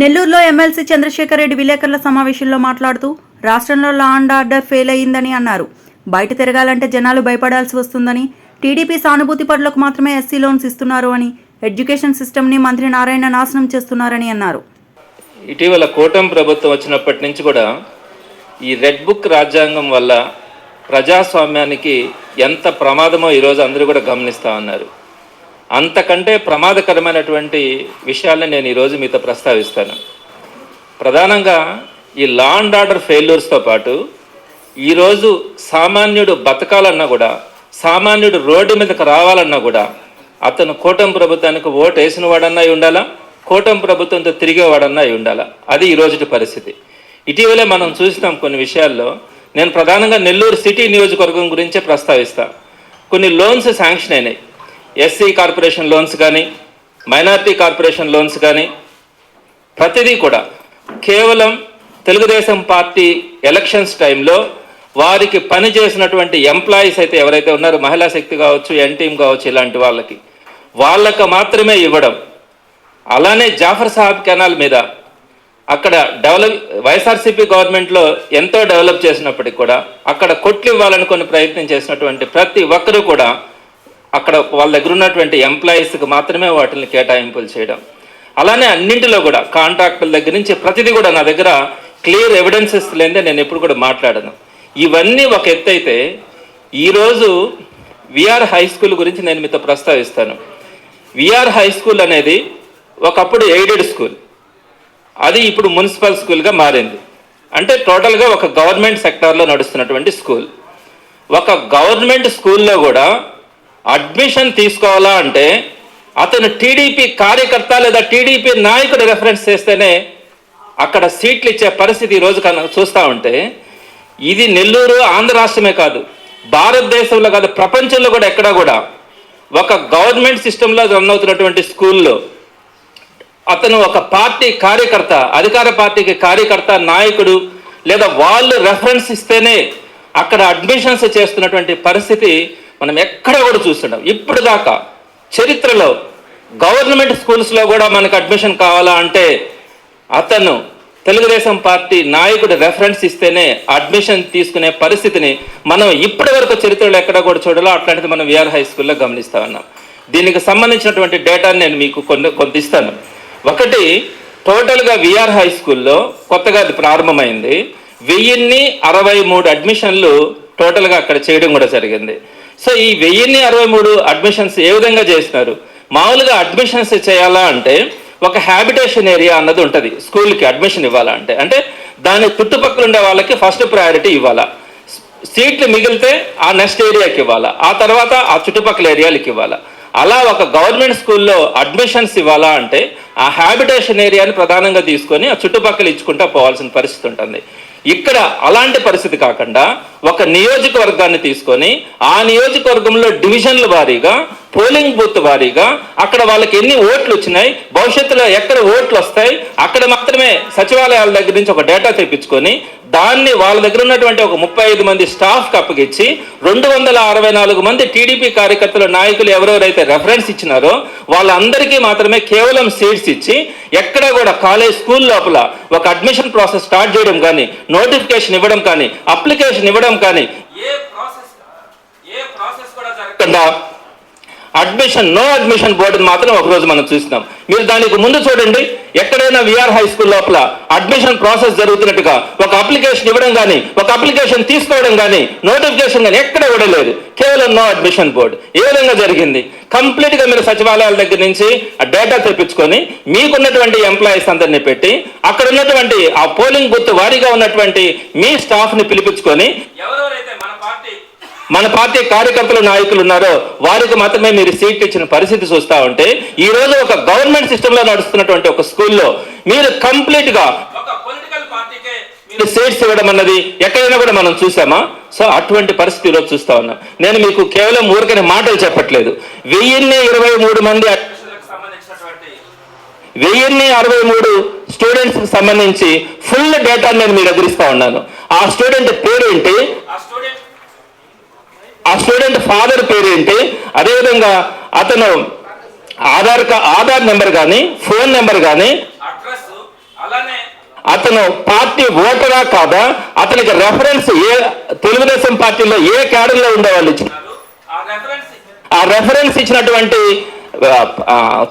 నెల్లూరులో ఎమ్మెల్సీ చంద్రశేఖర్ రెడ్డి విలేకరుల సమావేశంలో మాట్లాడుతూ రాష్ట్రంలో లా అండ్ ఆర్డర్ ఫెయిల్ అయ్యిందని అన్నారు. బయట తిరగాలంటే జనాలు భయపడాల్సి వస్తుందని టీడీపీ సానుభూతి పరులకు మాత్రమే ఎస్సీ లోన్స్ ఇస్తున్నారు అని ఎడ్యుకేషన్ సిస్టమ్ని మంత్రి నారాయణ నాశనం చేస్తున్నారని అన్నారు. ఇటీవల కూటమి ప్రభుత్వం వచ్చినప్పటి నుంచి కూడా ఈ రెడ్ బుక్ రాజ్యాంగం వల్ల ప్రజాస్వామ్యానికి ఎంత ప్రమాదమో ఈరోజు అందరూ కూడా గమనిస్తూ ఉన్నారు. అంతకంటే ప్రమాదకరమైనటువంటి విషయాలను నేను ఈరోజు మీతో ప్రస్తావిస్తాను. ప్రధానంగా ఈ లా అండ్ ఆర్డర్ ఫెయిల్యూర్స్తో పాటు ఈరోజు సామాన్యుడు బతకాలన్నా కూడా సామాన్యుడు రోడ్డు మీదకి రావాలన్నా కూడా అతను కూటమి ప్రభుత్వానికి ఓటు వేసిన వాడన్నా అయి ఉండాలా కూటమి ప్రభుత్వంతో తిరిగేవాడన్నా అయి ఉండాలా? అది ఈ రోజుటి పరిస్థితి. ఇటీవలే మనం చూసినాం కొన్ని విషయాల్లో నేను ప్రధానంగా నెల్లూరు సిటీ నియోజకవర్గం గురించే ప్రస్తావిస్తాను కొన్ని లోన్స్ శాంక్షన్ అయినాయి. ఎస్సీ కార్పొరేషన్ లోన్స్ కానీ మైనారిటీ కార్పొరేషన్ లోన్స్ కానీ ప్రతిదీ కూడా కేవలం తెలుగుదేశం పార్టీ ఎలక్షన్స్ టైంలో వారికి పని చేసినటువంటి ఎంప్లాయీస్ అయితే ఎవరైతే ఉన్నారో మహిళా శక్తి కావచ్చు ఎన్టీఎం కావచ్చు ఇలాంటి వాళ్ళకి వాళ్ళకు మాత్రమే ఇవ్వడం. అలానే జాఫర్ సాహబ్ కెనాల్ మీద అక్కడ డెవలప్ వైఎస్ఆర్సీపీ గవర్నమెంట్లో ఎంతో డెవలప్ చేసినప్పటికి కూడా అక్కడ కొట్లు ఇవ్వాలనుకుని ప్రయత్నం చేసినటువంటి ప్రతి ఒక్కరూ కూడా అక్కడ వాళ్ళ దగ్గర ఉన్నటువంటి ఎంప్లాయీస్కి మాత్రమే వాటిని కేటాయింపులు చేయడం. అలానే అన్నింటిలో కూడా కాంట్రాక్టుల దగ్గర నుంచి ప్రతిదీ కూడా నా దగ్గర క్లియర్ ఎవిడెన్సెస్ లేదే నేను ఎప్పుడు కూడా మాట్లాడను. ఇవన్నీ ఒక ఎత్తు అయితే ఈరోజు విఆర్ హై స్కూల్ గురించి నేను మీతో ప్రస్తావిస్తాను. విఆర్ హై స్కూల్ అనేది ఒకప్పుడు ఎయిడెడ్ స్కూల్ అది ఇప్పుడు మున్సిపల్ స్కూల్గా మారింది. అంటే టోటల్గా ఒక గవర్నమెంట్ సెక్టార్లో నడుస్తున్నటువంటి స్కూల్ ఒక గవర్నమెంట్ స్కూల్లో కూడా అడ్మిషన్ తీసుకోవాలా అంటే అతను టీడీపీ కార్యకర్త లేదా టీడీపీ నాయకుడు రెఫరెన్స్ చేస్తేనే అక్కడ సీట్లు ఇచ్చే పరిస్థితి ఈరోజు రోజు కన్నా చూస్తూ ఉంటే ఇది నెల్లూరు ఆంధ్ర రాష్ట్రమే కాదు భారతదేశంలో కాదు ప్రపంచంలో కూడా ఎక్కడా కూడా ఒక గవర్నమెంట్ సిస్టంలో రన్ అవుతున్నటువంటి స్కూల్లో అతను ఒక పార్టీ కార్యకర్త అధికార పార్టీకి కార్యకర్త నాయకుడు లేదా వాళ్ళు రెఫరెన్స్ ఇస్తేనే అక్కడ అడ్మిషన్స్ చేస్తున్నటువంటి పరిస్థితి మనం ఎక్కడ కూడా చూస్తున్నాం ఇప్పుడు దాకా చరిత్రలో గవర్నమెంట్ స్కూల్స్లో కూడా మనకు అడ్మిషన్ కావాలా అంటే అతను తెలుగుదేశం పార్టీ నాయకుడు రెఫరెన్స్ ఇస్తేనే అడ్మిషన్ తీసుకునే పరిస్థితిని మనం ఇప్పటి వరకు చరిత్రలో ఎక్కడ కూడా చూడాలో. అట్లాంటిది మనం విఆర్ హై స్కూల్లో గమనిస్తా ఉన్నాం. దీనికి సంబంధించినటువంటి డేటాని నేను మీకు కొన్ని కొంత ఇస్తాను. ఒకటి టోటల్గా విఆర్ హై స్కూల్లో కొత్తగా అది ప్రారంభమైంది. వెయ్యిన్ని అరవై మూడు అడ్మిషన్లు టోటల్గా అక్కడ చేయడం కూడా జరిగింది. సో ఈ వెయ్యిన్ని అరవై మూడు అడ్మిషన్స్ ఏ విధంగా చేసినారు? మామూలుగా అడ్మిషన్స్ చేయాలా అంటే ఒక హ్యాబిటేషన్ ఏరియా అన్నది ఉంటుంది. స్కూల్కి అడ్మిషన్ ఇవ్వాలా అంటే. అంటే దాని చుట్టుపక్కల ఉండే వాళ్ళకి ఫస్ట్ ప్రయారిటీ ఇవ్వాలా. సీట్లు మిగిలితే ఆ నెక్స్ట్ ఏరియాకి ఇవ్వాలా. ఆ తర్వాత ఆ చుట్టుపక్కల ఏరియాలకి ఇవ్వాలా. అలా ఒక గవర్నమెంట్ స్కూల్లో అడ్మిషన్స్ ఇవ్వాలా అంటే ఆ హ్యాబిటేషన్ ఏరియాని ప్రధానంగా తీసుకొని ఆ చుట్టుపక్కల ఇచ్చుకుంటా పోవాల్సిన పరిస్థితి ఉంటుంది. ఇక్కడ అలాంటి పరిస్థితి కాకుండా ఒక నియోజకవర్గాన్ని తీసుకొని ఆ నియోజకవర్గంలో డివిజన్ల వారీగా పోలింగ్ బూత్ వారీగా అక్కడ వాళ్ళకి ఎన్ని ఓట్లు వచ్చినాయి భవిష్యత్తులో ఎక్కడ ఓట్లు వస్తాయి అక్కడ మాత్రమే సచివాలయాల దగ్గర నుంచి ఒక డేటా తెప్పించుకొని దాన్ని వాళ్ళ దగ్గర ఉన్నటువంటి ఒక ముప్పై ఐదు మంది స్టాఫ్కి అప్పగించి రెండు వందల అరవై నాలుగు మంది టీడీపీ కార్యకర్తలు నాయకులు ఎవరెవరైతే రెఫరెన్స్ ఇచ్చినారో వాళ్ళందరికీ మాత్రమే కేవలం సీట్స్ ఇచ్చి ఎక్కడ కూడా కాలేజ్ స్కూల్ లోపల ఒక అడ్మిషన్ ప్రాసెస్ స్టార్ట్ చేయడం కానీ నోటిఫికేషన్ ఇవ్వడం కానీ అప్లికేషన్ ఇవ్వడం కానీ ఏ ప్రాసెస్ ఏ ప్రాసెస్ కూడా జరగకుండా అడ్మిషన్ నో అడ్మిషన్ బోర్డుని మాత్రం ఒకరోజు మనం చూసినాం. మీరు దానికి ముందు చూడండి ఎక్కడైనా విఆర్ హై స్కూల్ లోపల అడ్మిషన్ ప్రాసెస్ జరుగుతున్నట్టుగా ఒక అప్లికేషన్ ఇవ్వడం కానీ ఒక అప్లికేషన్ తీసుకోవడం కానీ నోటిఫికేషన్ కానీ ఎక్కడ ఇవ్వడలేదు కేవలం నో అడ్మిషన్ బోర్డు. ఏ విధంగా జరిగింది? కంప్లీట్గా మీరు సచివాలయాల దగ్గర నుంచి ఆ డేటా తెప్పించుకొని మీకున్నటువంటి ఎంప్లాయీస్ అందరినీ పెట్టి అక్కడ ఉన్నటువంటి ఆ పోలింగ్ బూత్ వారీగా ఉన్నటువంటి మీ స్టాఫ్ని పిలిపించుకొని ఎవరెవరైతే మన పార్టీ కార్యకర్తలు నాయకులు ఉన్నారో వారికి మాత్రమే మీరు సీట్ ఇచ్చిన పరిస్థితి చూస్తా ఉంటే ఈ రోజు ఒక గవర్నమెంట్ సిస్టమ్లో నడుస్తున్నటువంటి ఒక స్కూల్లో మీరు కంప్లీట్గా మీరు సీట్స్ ఇవ్వడం అన్నది ఎక్కడైనా కూడా మనం చూసామా? సో అటువంటి పరిస్థితి ఈరోజు చూస్తా ఉన్నాం. నేను మీకు కేవలం ఊరికనే మాటలు చెప్పట్లేదు. వెయ్యిన్ని ఇరవై మూడు మంది వెయ్యిన్ని అరవై మూడు స్టూడెంట్స్ సంబంధించి ఫుల్ డేటా నేను మీ దగ్గర ఇస్తా ఉన్నాను. ఆ స్టూడెంట్ పేరేంటి? ఆ స్టూడెంట్ ఆ స్టూడెంట్ ఫాదర్ పేరేంటి? అదేవిధంగా అతను ఆధార్ ఆధార్ నెంబర్ కానీ ఫోన్ నెంబర్ కానీ అడ్రస్ అతను పార్టీ ఓటరా కాదా? అతనికి రెఫరెన్స్ ఏ తెలుగుదేశం పార్టీలో ఏ క్యాడర్లో ఉండేవాళ్ళు ఆ రెఫరెన్స్ ఆ రెఫరెన్స్ ఇచ్చినటువంటి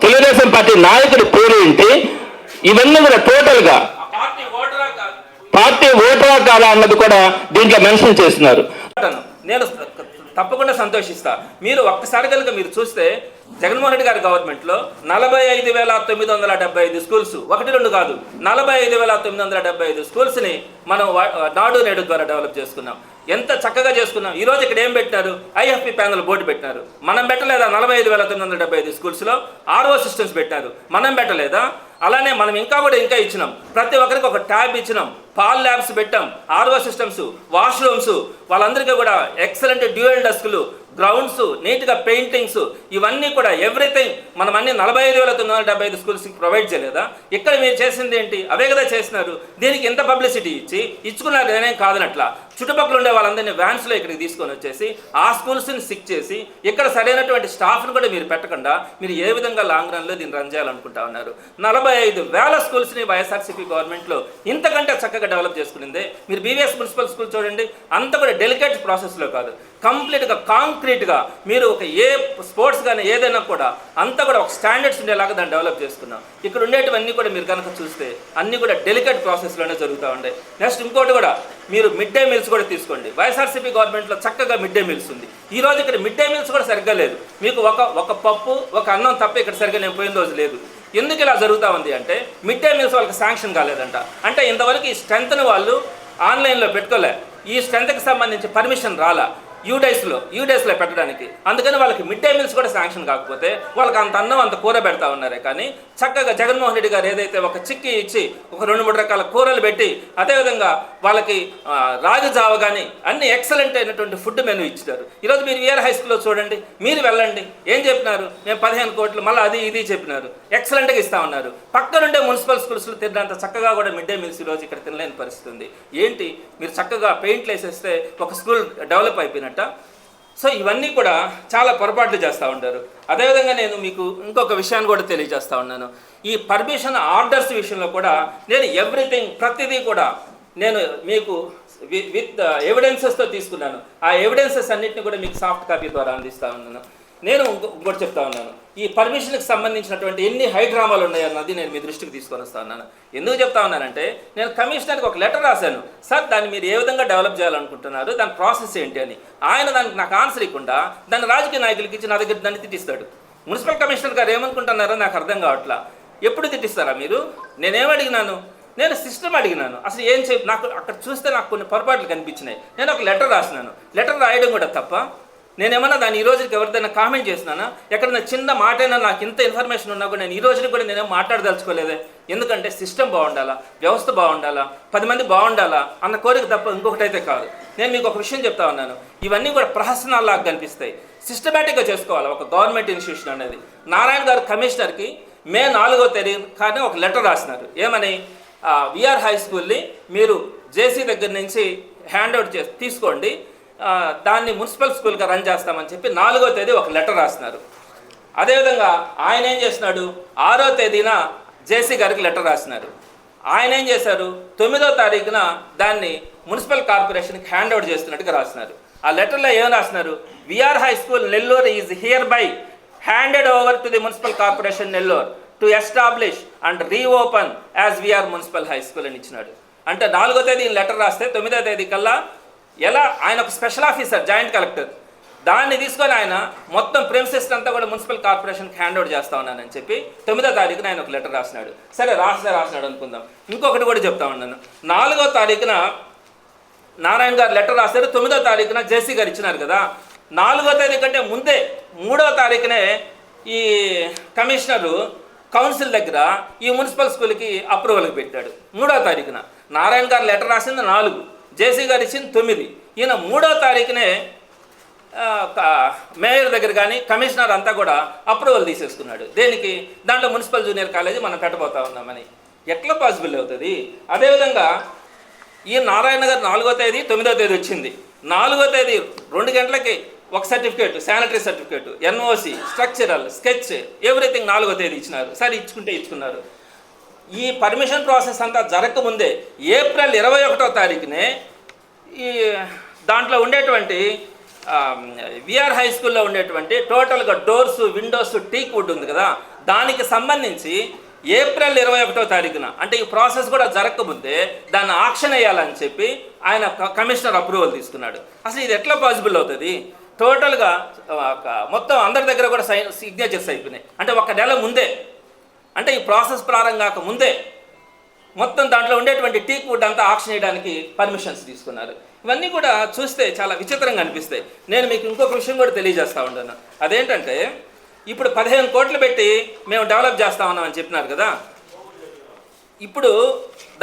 తెలుగుదేశం పార్టీ నాయకుడి పేరు ఏంటి ఇవన్నీ కూడా టోటల్గా పార్టీ ఓటరా కాదా. అన్నది కూడా దీంట్లో మెన్షన్ చేస్తున్నారు. నేను తప్పకుండా సంతోషిస్తా. మీరు ఒక్కసారి కనుక మీరు చూస్తే జగన్మోహన్ రెడ్డి గారి గవర్నమెంట్లో నలభై ఐదు వేల తొమ్మిది వందల డెబ్బై ఐదు స్కూల్స్ ఒకటి రెండు కాదు నలభై ఐదు వేల తొమ్మిది వందల డెబ్బై ఐదు స్కూల్స్ని మనం నాడు నేడు ద్వారా డెవలప్ చేసుకున్నాం. ఎంత చక్కగా చేసుకున్నాం. ఈ రోజు ఇక్కడ ఏం పెట్టారు ఐఎఫ్పి ప్యానల్ బోర్డు పెట్టినారు. మనం పెట్టలేదా నలభై ఐదు వేల తొమ్మిది వందల డెబ్బై ఐదు స్కూల్స్లో? ఆర్ఓ సిస్టమ్స్ పెట్టారు మనం పెట్టలేదా? అలానే మనం ఇంకా కూడా ఇంకా ఇచ్చినాం. ప్రతి ఒక్కరికి ఒక ట్యాబ్ ఇచ్చినాం. పాల్ ల్యాబ్స్ పెట్టాం. ఆర్ఓ సిస్టమ్స్ వాష్రూమ్స్ వాళ్ళందరికీ కూడా ఎక్సలెంట్ డ్యూయల్ డెస్క్లు గ్రౌండ్స్ నీట్గా పెయింటింగ్స్ ఇవన్నీ కూడా ఎవ్రీథింగ్ మనం అన్ని నలభై ఐదు వేల తొమ్మిది వందల డెబ్బై ఐదు స్కూల్స్కి ప్రొవైడ్ చేయలేదా? ఇక్కడ మీరు చేసింది ఏంటి? అవే కదా చేసినారు. దీనికి ఎంత పబ్లిసిటీ ఇచ్చి ఇచ్చుకున్నారు నేనేం కాదనట్లా? చుట్టుపక్కల ఉండే వాళ్ళందరినీ వ్యాన్స్లో ఇక్కడికి తీసుకొని వచ్చేసి ఆ స్కూల్స్ని సిక్ చేసి ఇక్కడ సరైనటువంటి స్టాఫ్ను కూడా మీరు పెట్టకుండా మీరు ఏ విధంగా లాంగ్ రన్లో దీన్ని రన్ చేయాలనుకుంటా ఉన్నారు. నలభై ఐదు వేల స్కూల్స్ని వైఎస్ఆర్సీపీ గవర్నమెంట్లో ఇంతకంటే చక్కగా డెవలప్ చేసుకునిందే. మీరు బీవీఎస్ మున్సిపల్ స్కూల్ చూడండి అంత కూడా డెలికేట్ ప్రాసెస్లో కాదు. కంప్లీట్గా కాంక్రీట్గా మీరు ఒక ఏ స్పోర్ట్స్ కానీ ఏదైనా కూడా అంతా కూడా ఒక స్టాండర్డ్స్ ఉండేలాగా దాన్ని డెవలప్ చేసుకున్నాం. ఇక్కడ ఉండేటివన్నీ కూడా మీరు కనుక చూస్తే అన్నీ కూడా డెలికేట్ ప్రాసెస్లోనే జరుగుతూ ఉండే. నెక్స్ట్ ఇంకోటి కూడా మీరు మిడ్ డే మీల్స్ కూడా తీసుకోండి. వైఎస్ఆర్సీపీ గవర్నమెంట్లో చక్కగా మిడ్ డే మీల్స్ ఉంది. ఈ రోజు ఇక్కడ మిడ్ డే మీల్స్ కూడా సరిగ్గా లేదు. మీకు ఒక ఒక పప్పు ఒక అన్నం తప్ప ఇక్కడ సరిగ్గా నేను పోయిన రోజు లేదు. ఎందుకు ఇలా జరుగుతూ ఉంది అంటే మిడ్ డే మీల్స్ వాళ్ళకి శాంక్షన్ కాలేదంట. అంటే ఇంతవరకు ఈ స్ట్రెంత్ని వాళ్ళు ఆన్లైన్లో పెట్టుకోలే. ఈ స్ట్రెంత్కి సంబంధించి పర్మిషన్ రాలా. యూడైస్లో యూడైస్లో పెట్టడానికి. అందుకని వాళ్ళకి మిడ్ డే మీల్స్ కూడా శాంక్షన్ కాకపోతే వాళ్ళకి అంత అన్నం అంత కూర పెడతా ఉన్నారే. కానీ చక్కగా జగన్మోహన్ రెడ్డి గారు ఏదైతే ఒక చిక్కి ఇచ్చి ఒక రెండు మూడు రకాల కూరలు పెట్టి అదేవిధంగా వాళ్ళకి రాజజావ కానీ అన్ని ఎక్సలెంట్ అయినటువంటి ఫుడ్ మెనూ ఇచ్చారు. ఈరోజు మీరు విఆర్ హై స్కూల్లో చూడండి మీరు వెళ్ళండి. ఏం చెప్పినారు? మేము పదిహేను కోట్లు మళ్ళీ అది ఇది చెప్పినారు. ఎక్సలెంట్గా ఇస్తా ఉన్నారు. పక్కనుండే మున్సిపల్ స్కూల్స్లో తిన్నంత చక్కగా కూడా మిడ్ డే మీల్స్ ఈరోజు ఇక్కడ తినలేని పరిస్థితి ఉంది. ఏంటి? మీరు చక్కగా పెయింట్లు వేసేస్తే ఒక స్కూల్ డెవలప్ అయిపోయినారు సో ఇవన్నీ కూడా చాలా పొరపాట్లు చేస్తూ ఉంటారు. అదేవిధంగా నేను మీకు ఇంకొక విషయాన్ని కూడా తెలియజేస్తూ ఉన్నాను. ఈ పర్మిషన్ ఆర్డర్స్ విషయంలో కూడా నేను ఎవ్రీథింగ్ ప్రతిదీ కూడా నేను మీకు విత్ ఎవిడెన్సెస్తో తీసుకున్నాను. ఆ ఎవిడెన్సెస్ అన్నింటిని కూడా మీకు సాఫ్ట్ కాపీ ద్వారా అందిస్తూ ఉన్నాను. నేను ఇంకో- ఇంకోటి చెప్తా ఉన్నాను. ఈ పర్మిషన్కి సంబంధించినటువంటి ఎన్ని హైడ్రామాలు ఉన్నాయన్నది నేను మీ దృష్టికి తీసుకొని వస్తా ఉన్నాను. ఎందుకు చెప్తా ఉన్నానంటే నేను కమిషనర్కి ఒక లెటర్ రాశాను. సార్ దాన్ని మీరు ఏ విధంగా డెవలప్ చేయాలనుకుంటున్నారు? దాని ప్రాసెస్ ఏంటి? అని. ఆయన దానికి నాకు ఆన్సర్ ఇవ్వకుండా దాన్ని రాజకీయ నాయకులకి ఇచ్చి నా దగ్గర దాన్ని తిట్టిస్తాడు. మున్సిపల్ కమిషనర్ గారు ఏమనుకుంటున్నారో నాకు అర్థం కావట్లా. ఎప్పుడు తిట్టిస్తారా మీరు? నేనేం అడిగినాను? నేను సిస్టమ్ అడిగినాను. అసలు ఏం చెప్పి నాకు అక్కడ చూస్తే నాకు కొన్ని పొరపాట్లు కనిపించినాయి. నేను ఒక లెటర్ రాసినాను. లెటర్ రాయడం కూడా తప్ప నేనేమన్నా దాన్ని ఈ రోజుకి ఎవరిదైనా కామెంట్ చేసినానా? ఎక్కడైనా చిన్న మాటైనా నాకు ఇంత ఇన్ఫర్మేషన్ ఉన్నా కూడా నేను ఈ రోజుకి కూడా నేనేం మాట్లాడదలుచుకోలేదే. ఎందుకంటే సిస్టమ్ బాగుండాలా? వ్యవస్థ బాగుండాలా? పది మంది బాగుండాలా? అన్న కోరిక తప్ప ఇంకొకటి అయితే కాదు. నేను మీకు ఒక విషయం చెప్తా ఉన్నాను. ఇవన్నీ కూడా ప్రహసనాల్లాగా కనిపిస్తాయి. సిస్టమేటిక్గా చేసుకోవాలి? ఒక గవర్నమెంట్ ఇన్స్టిట్యూషన్ అనేది. నారాయణ గారు కమిషనర్కి మే నాలుగో తేదీ కానీ ఒక లెటర్ రాసినారు. ఏమని? విఆర్ హై స్కూల్ని మీరు జేసీ దగ్గర నుంచి హ్యాండ్ అవుట్ చేసి తీసుకోండి. దాన్ని మున్సిపల్ స్కూల్గా రన్ చేస్తామని చెప్పి నాలుగో తేదీ ఒక లెటర్ రాసినారు అదేవిధంగా ఆయన ఏం చేసినాడు ఆరో తేదీన జేసీ గారికి లెటర్ రాసినారు ఆయన ఏం చేశారు? తొమ్మిదో తారీఖున దాన్ని మున్సిపల్ కార్పొరేషన్కి హ్యాండ్ అవుట్ చేస్తున్నట్టుగా రాసినారు ఆ లెటర్లో ఏం రాసినారు VR high school Nellore is here by handed over to the municipal corporation Nellore to establish and reopen as VR municipal high school అని ఇచ్చినాడు. అంటే నాలుగో తేదీ లెటర్ రాస్తే తొమ్మిదో తేదీ కల్లా ఎలా? ఆయన ఒక స్పెషల్ ఆఫీసర్ జాయింట్ కలెక్టర్ దాన్ని తీసుకొని ఆయన మొత్తం ప్రెమిసెస్ అంతా కూడా మున్సిపల్ కార్పొరేషన్కి హ్యాండ్ ఓవర్ చేస్తా ఉన్నానని చెప్పి తొమ్మిదో తారీఖున ఆయన ఒక లెటర్ రాసినాడు. సరే రాసినా రాసినాడు అనుకుందాం. ఇంకొకటి కూడా చెప్తా ఉన్నాను. నాలుగో తారీఖున నారాయణ గారు లెటర్ రాశారు. తొమ్మిదో తారీఖున జేసీ గారు ఇచ్చినారు కదా. నాలుగో తారీఖు కంటే ముందే మూడో తారీఖునే ఈ కమిషనరు కౌన్సిల్ దగ్గర ఈ మున్సిపల్ స్కూల్కి అప్రూవల్కి పెట్టాడు. మూడో తారీఖున నారాయణ గారు లెటర్ రాసింది నాలుగు. జేసీ గారు ఇచ్చింది తొమ్మిది. ఈయన మూడో తారీఖునే మేయర్ దగ్గర కానీ కమిషనర్ అంతా కూడా అప్రూవల్ తీసేసుకున్నాడు. దేనికి? దాంట్లో మున్సిపల్ జూనియర్ కాలేజీ మనం పెట్టబోతా ఉన్నామని. ఎట్లా పాసిబుల్ అవుతుంది? అదేవిధంగా ఈ నారాయణ గారు నాలుగో తేదీ తొమ్మిదో తేదీ వచ్చింది. నాలుగో తేదీ రెండు గంటలకి ఒక certificate sanitary certificate NOC structural sketch everything నాలుగో తేదీ ఇచ్చినారు. సరే ఇచ్చుకుంటే ఇచ్చుకున్నారు. ఈ పర్మిషన్ ప్రాసెస్ అంతా జరగకముందే ఏప్రిల్ ఇరవై ఒకటో తారీఖునే ఈ దాంట్లో ఉండేటువంటి విఆర్ హై స్కూల్లో ఉండేటువంటి టోటల్గా డోర్స్ విండోస్ టీక్ వుడ్ ఉంది కదా దానికి సంబంధించి ఏప్రిల్ ఇరవై ఒకటో తారీఖున అంటే ఈ ప్రాసెస్ కూడా జరగకముందే దాన్ని ఆక్షన్ వేయాలని చెప్పి ఆయన కమిషనర్ అప్రూవల్ తీసుకున్నాడు. అసలు ఇది ఎట్లా పాసిబుల్ అవుతుంది? టోటల్గా ఒక- మొత్తం అందరి దగ్గర కూడా సైన్ సిగ్నేచర్స్ అయిపోయినాయి. అంటే ఒక నెల ముందే అంటే ఈ ప్రాసెస్ ప్రారంభం కాక ముందే మొత్తం దాంట్లో ఉండేటువంటి టీక్ వుడ్ అంతా ఆక్షన్ చేయడానికి పర్మిషన్స్ తీసుకున్నారు. ఇవన్నీ కూడా చూస్తే చాలా విచిత్రంగా అనిపిస్తాయి. నేను మీకు ఇంకొక విషయం కూడా తెలియజేస్తూ ఉన్నాను. అదేంటంటే ఇప్పుడు పదిహేను కోట్లు పెట్టి మేము డెవలప్ చేస్తా ఉన్నామని చెప్పినారు కదా. ఇప్పుడు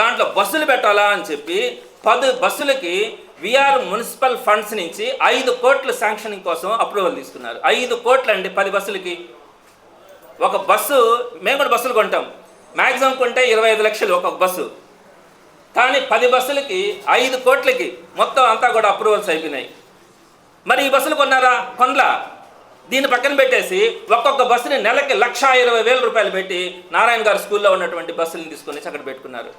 దాంట్లో బస్సులు పెట్టాలా అని చెప్పి పది బస్సులకి విఆర్ మున్సిపల్ ఫండ్స్ నుంచి ఐదు కోట్ల శాంక్షనింగ్ కోసం అప్రూవల్ తీసుకున్నారు. ఐదు కోట్లు అండి పది బస్సులకి. ఒక బస్సు మేము కూడా బస్సులు కొంటాం. మ్యాక్సిమం కొంటే ఇరవై ఐదు లక్షలు ఒక్కొక్క బస్సు. కానీ పది బస్సులకి ఐదు కోట్లకి మొత్తం అంతా కూడా అప్రూవల్స్ అయిపోయినాయి. మరి ఈ బస్సులు కొన్నారా? కొనలా. దీన్ని పక్కన పెట్టేసి ఒక్కొక్క బస్సుని నెలకి లక్ష ఇరవై వేల రూపాయలు పెట్టి నారాయణ గారు స్కూల్లో ఉన్నటువంటి బస్సులను తీసుకొని అక్కడ పెట్టుకున్నారు.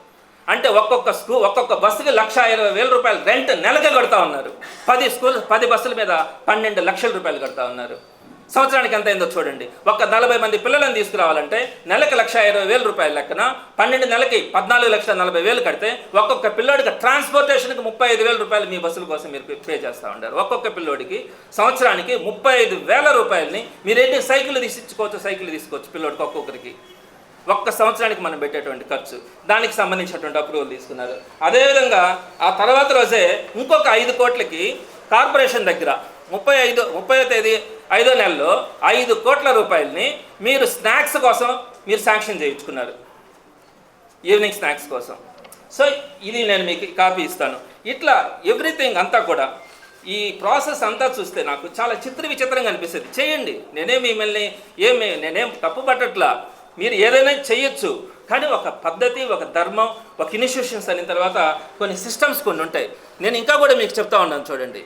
అంటే ఒక్కొక్క స్కూల్ ఒక్కొక్క బస్సుకి లక్ష ఇరవై వేల రూపాయలు రెంట్ నెలకే కడతా ఉన్నారు. పది స్కూల్ పది బస్సుల మీద పన్నెండు లక్షల రూపాయలు కడతా ఉన్నారు. సంవత్సరానికి ఎంత అయిందో చూడండి. ఒక్క నలభై మంది పిల్లలను తీసుకురావాలంటే నెలకి లక్ష ఇరవై వేల రూపాయల లెక్కన పన్నెండు నెలకి పద్నాలుగు లక్షల నలభై వేలు కడితే ఒక్కొక్క పిల్లోడికి ట్రాన్స్పోర్టేషన్కి ముప్పై ఐదు వేల రూపాయలు మీ బస్సుల కోసం మీరు పే- చేస్తూ ఉంటారు ఒక్కొక్క పిల్లోడికి సంవత్సరానికి ముప్పై ఐదు వేల రూపాయలని మీరు ఏంటి సైకిల్ తీసుకోవచ్చు సైకిల్ తీసుకోవచ్చు పిల్లోడికి ఒక్కొక్కరికి? ఒక్క సంవత్సరానికి మనం పెట్టేటువంటి ఖర్చు. దానికి సంబంధించినటువంటి అప్రూవల్ తీసుకున్నారు. అదేవిధంగా ఆ తర్వాత రోజే ఇంకొక ఐదు కోట్లకి కార్పొరేషన్ దగ్గర ముప్పై ఐదు ముప్పై తేదీ ఐదో నెలలో ఐదు కోట్ల రూపాయలని మీరు స్నాక్స్ కోసం మీరు శాంక్షన్ చేయించుకున్నారు. ఈవినింగ్ స్నాక్స్ కోసం. సో ఇది నేను మీకు కాపీ ఇస్తాను. ఇట్లా ఎవ్రీథింగ్ అంతా కూడా ఈ ప్రాసెస్ అంతా చూస్తే నాకు చాలా చిత్ర విచిత్రంగా అనిపిస్తుంది. చేయండి. నేనే మిమ్మల్ని ఏమి నేనేం తప్పు పట్టట్లా. మీరు ఏదైనా చేయొచ్చు. కానీ ఒక పద్ధతి ఒక ధర్మం ఒక ఇన్స్టిట్యూషన్స్ అయిన తర్వాత కొన్ని సిస్టమ్స్ కొన్ని ఉంటాయి. నేను ఇంకా కూడా మీకు చెప్తా ఉన్నాను చూడండి.